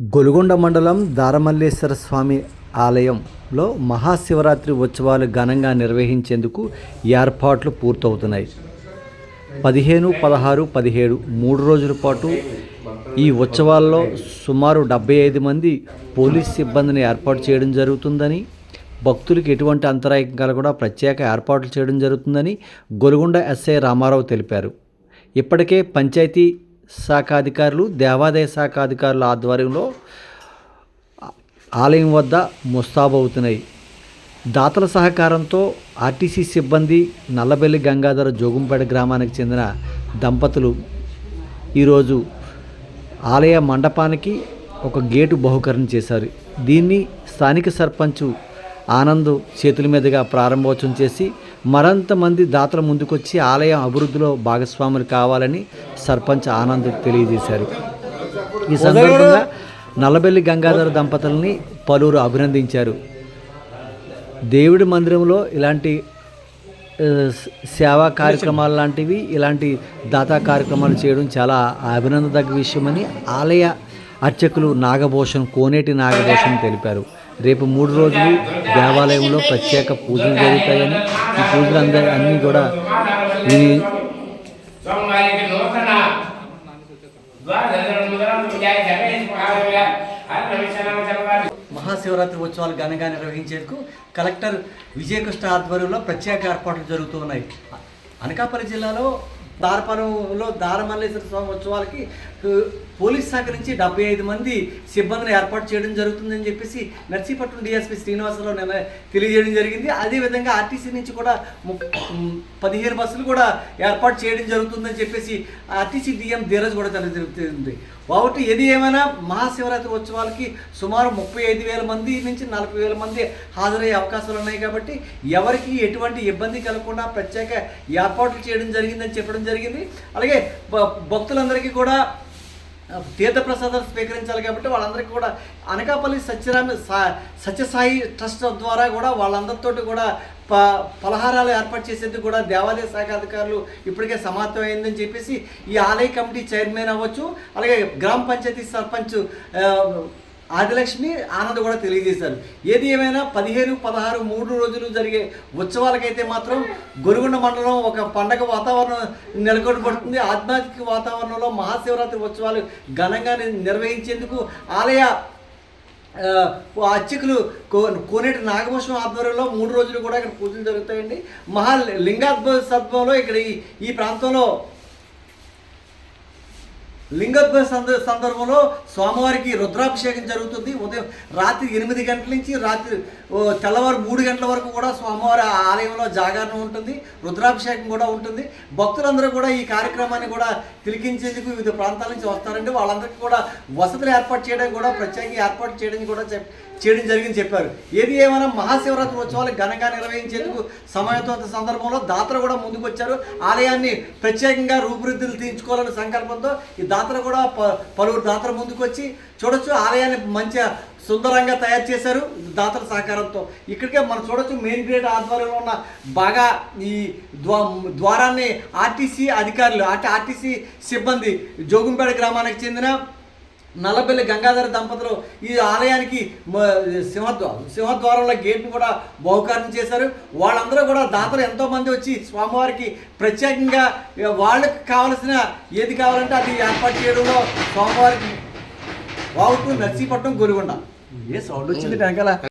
గొలుగొండ మండలం దారమల్లేశ్వర స్వామి ఆలయంలో మహాశివరాత్రి ఉత్సవాలు ఘనంగా నిర్వహించేందుకు ఏర్పాట్లు పూర్తవుతున్నాయి. పదిహేను పదహారు పదిహేడు మూడు రోజుల పాటు ఈ ఉత్సవాల్లో సుమారు డెబ్బై ఐదు మంది పోలీస్ సిబ్బందిని ఏర్పాటు చేయడం జరుగుతుందని భక్తులకు ఎటువంటి అంతరాయం కూడా ప్రత్యేక ఏర్పాట్లు చేయడం జరుగుతుందని గొలుగొండ ఎస్ఐ రామారావు తెలిపారు. ఇప్పటికే పంచాయతీ శాఖ అధికారులు దేవాదాయ శాఖ అధికారుల ఆధ్వర్యంలో ఆలయం వద్ద ముస్తాబవుతున్నాయి. దాతల సహకారంతో ఆర్టీసీ సిబ్బంది నల్లబెల్లి గంగాధర జోగుంపేట గ్రామానికి చెందిన దంపతులు ఈరోజు ఆలయ మండపానికి ఒక గేటు బహుకరణ చేశారు. దీన్ని స్థానిక సర్పంచ్ ఆనంద్ చేతుల మీదుగా ప్రారంభోత్సవం చేసి మరింత మంది దాతల ముందుకొచ్చి ఆలయం అభివృద్ధిలో భాగస్వాములు కావాలని సర్పంచ్ ఆనంద్ తెలియజేశారు. ఈ సందర్భంగా నల్లబెల్లి గంగాధర దంపతుల్ని పలువురు అభినందించారు. దేవుడి మందిరంలో ఇలాంటి సేవా కార్యక్రమాలు లాంటివి ఇలాంటి దాతా కార్యక్రమాలు చేయడం చాలా అభినందదగ్గ విషయమని ఆలయ అర్చకులు నాగభూషణ్ కోనేటి నాగభూషణ్ తెలిపారు. రేపు మూడు రోజులు దేవాలయంలో ప్రత్యేక పూజలు జరుగుతాయని ఈ పూజలు అందరి అన్నీ కూడా విని మహాశివరాత్రి ఉత్సవాలు ఘనంగా నిర్వహించేందుకు కలెక్టర్ విజయకృష్ణ ఆధ్వర్యంలో ప్రత్యేక ఏర్పాట్లు జరుగుతూ ఉన్నాయి. అనకాపల్లి జిల్లాలో దారపరంలో దారమల్లేశ్వర స్వామి ఉత్సవాలకి పోలీస్ శాఖ నుంచి డెబ్బై ఐదు మంది సిబ్బందిని ఏర్పాటు చేయడం జరుగుతుందని చెప్పేసి నర్సీపట్నం డిఎస్పీ శ్రీనివాసరావు నిన్న తెలియజేయడం జరిగింది. అదేవిధంగా ఆర్టీసీ నుంచి కూడా ము- పదిహేను బస్సులు కూడా ఏర్పాటు చేయడం జరుగుతుందని చెప్పేసి ఆర్టీసీ డిఎం ధీరజ్ కూడా తెలియజేస్తుంది కాబట్టి ఏది ఏమైనా మహాశివరాత్రి ఉత్సవాలకి సుమారు ముప్పై ఐదు వేల మంది నుంచి నలభై వేల మంది హాజరయ్యే అవకాశాలు ఉన్నాయి కాబట్టి ఎవరికి ఎటువంటి ఇబ్బంది కలగకుండా ప్రత్యేక ఏర్పాట్లు చేయడం జరిగిందని చెప్పడం జరిగింది. అలాగే భ- భక్తులందరికీ కూడా తీర్థప్రసాదాలు స్వీకరించాలి కాబట్టి వాళ్ళందరికీ కూడా అనకాపల్లి సత్యరామ సా- సత్యసాయి ట్రస్ట్ ద్వారా కూడా వాళ్ళందరితోటి కూడా ప పలహారాలు ఏర్పాటు చేసేందుకు కూడా దేవాలయ శాఖ అధికారులు ఇప్పటికే సమాప్తమైందని చెప్పేసి ఈ ఆలయ కమిటీ చైర్మన్ అవ్వచ్చు అలాగే గ్రామ పంచాయతీ సర్పంచ్ ఆదిలక్ష్మి ఆనంద్ కూడా తెలియజేశారు. ఏది ఏమైనా పదిహేను పదహారు మూడు రోజులు జరిగే ఉత్సవాలకైతే మాత్రం గొరుగుండ మండలం ఒక పండగ వాతావరణం నెలకొల్పడుతుంది ఆధ్యాత్మిక వాతావరణంలో మహాశివరాత్రి ఉత్సవాలు ఘనంగా నిర్వహించేందుకు ఆలయ అర్చకులు కో కోనేటి నాగభూషణం ఆధ్వర్యంలో మూడు రోజులు కూడా ఇక్కడ పూజలు జరుగుతాయండి. మహా లింగాద్భుత సత్వంలో ఇక్కడ ఈ ఈ ప్రాంతంలో లింగోద్భవ సంద సందర్భంలో స్వామివారికి రుద్రాభిషేకం జరుగుతుంది. ఉదయం రాత్రి ఎనిమిది గంటల నుంచి రాత్రి ఓ, తెల్లవారు మూడు గంటల వరకు కూడా స్వామివారి ఆలయంలో జాగరణ ఉంటుంది. రుద్రాభిషేకం కూడా ఉంటుంది. భక్తులందరూ కూడా ఈ కార్యక్రమాన్ని కూడా తిలికించేందుకు వివిధ ప్రాంతాల నుంచి వస్తారండి. వాళ్ళందరికీ కూడా వసతులు ఏర్పాటు చేయడం కూడా ప్రత్యేక ఏర్పాటు చేయడం కూడా చెప్ చేయడం జరిగింది చెప్పారు. ఏది ఏమైనా మహాశివరాత్రి ఉత్సవాలు ఘనంగా నిర్వహించేందుకు సమయతో సందర్భంలో దాతలు కూడా ముందుకు వచ్చారు ఆలయాన్ని ప్రత్యేకంగా రూపురిద్దులు తీర్చుకోవాలనే సంకల్పంతో ఈ దాతలు కూడా ప- పలువురు దాతలు ముందుకు వచ్చి చూడొచ్చు ఆలయాన్ని మంచిగా సుందరంగా తయారు చేశారు దాతల సహకారంతో. ఇక్కడికే మనం చూడొచ్చు మెయిన్ గేట్ ఆధ్వర్యంలో ఉన్న బాగా ఈ ద్వా ద్వారాన్ని ఆర్టీసీ అధికారులు అంటే ఆర్టీసీ సిబ్బంది జోగుంపేట గ్రామానికి చెందిన నల్లబెల్లి గంగాధర దంపతులు ఈ ఆలయానికి సింహద్వారం సింహద్వారంలో గేట్ను కూడా బహుకారం చేశారు. వాళ్ళందరూ కూడా దాతలు ఎంతోమంది వచ్చి స్వామివారికి ప్రత్యేకంగా వాళ్ళకి కావలసిన ఏది కావాలంటే అది ఏర్పాటు చేయడంలో స్వామివారికి వావుతూ నర్సీపట్నం గొరిగొండ ఏ సౌండ్ వచ్చింది వెనకాల?